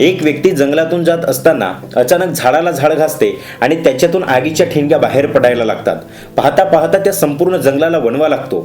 एक व्यक्ती जंगलातून जात असताना अचानक झाडाला झाड घासते आणि त्याच्यातून आगीच्या ठिणग्या बाहेर पडायला लागतात. पाहता पाहता त्या संपूर्ण जंगलाला वणवा लागतो.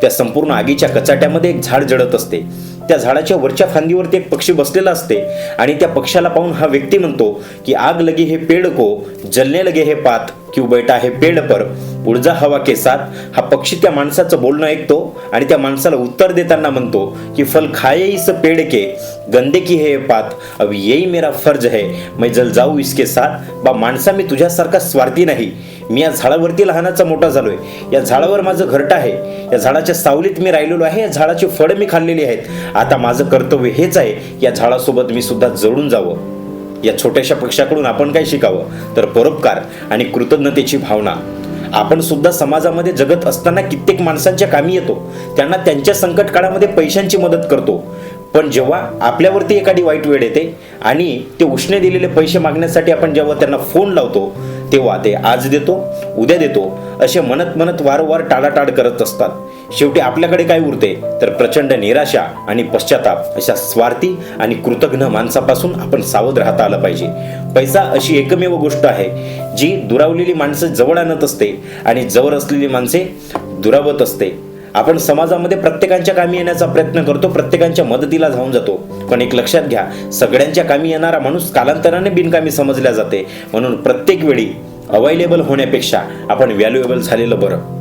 त्या संपूर्ण आगीच्या कचाट्यामध्ये एक झाड जळत असते. त्या झाडाच्या वरच्या फांदीवरती एक पक्षी बसलेला असते आणि त्या पक्षाला पाहून हा व्यक्ती म्हणतो की आग लगे हे पेड़ को जलने लगे हे पात किंवा बैठा हे पेड़ पर. उर्जा हवा के साथ हा पक्षी त्या माणसाचं बोलणं ऐकतो आणि त्या माणसाला उत्तर देताना म्हणतो की फल खाए इस पेड़ के गंदे की है पात अब यही मेरा फर्ज है मैं जल जाऊ इसके साथ. बा माणसा मी तुझ्यासारखा स्वार्थी नाही. मी या झाडावरती लहानाचा मोठा झालोय. या झाडावर माझं घरट आहे. या झाडाच्या सावलीत मी राहिलेलो आहे. या झाडाची फळं मी खाल्लेली आहेत. आता माझं कर्तव्य हेच आहे या झाडासोबत मी सुद्धा जळून जावं. या छोट्याशा पक्षाकडून आपण काय शिकावं? तर परोपकार आणि कृतज्ञतेची भावना. आपण सुद्धा समाजामध्ये जगत असताना कित्येक माणसांच्या कामी येतो. त्यांना त्यांच्या संकट काळामध्ये पैशांची मदत करतो. पण जेव्हा आपल्यावरती एखादी वाईट वेळ येते आणि ते उष्णे दिलेले पैसे मागण्यासाठी आपण जेव्हा त्यांना फोन लावतो तेव्हा ते आज देतो उद्या देतो असे म्हणत म्हणत वारंवार टाळाटाळ करत असतात. शेवटी आपल्याकडे काय उरते? तर प्रचंड निराशा आणि पश्चाताप अशा स्वार्थी आणि कृतज्ञ माणसापासून आपण सावध राहता आलं पाहिजे. पैसा अशी एकमेव गोष्ट आहे. जी दुरावलेली माणसं जवळ आणत असते आणि जवळ असलेली माणसे दुरावत असते. आपण समाजामध्ये प्रत्येकांच्या कामी येण्याचा प्रयत्न करतो प्रत्येकांच्या मदतीला धावून जातो. पण एक लक्षात घ्या सगळ्यांच्या कामी येणारा माणूस कालांतराने बिनकामी समजल्या जाते. म्हणून प्रत्येक वेळी अवेलेबल होण्यापेक्षा आपण व्हॅल्युएबल झालेलं बरं.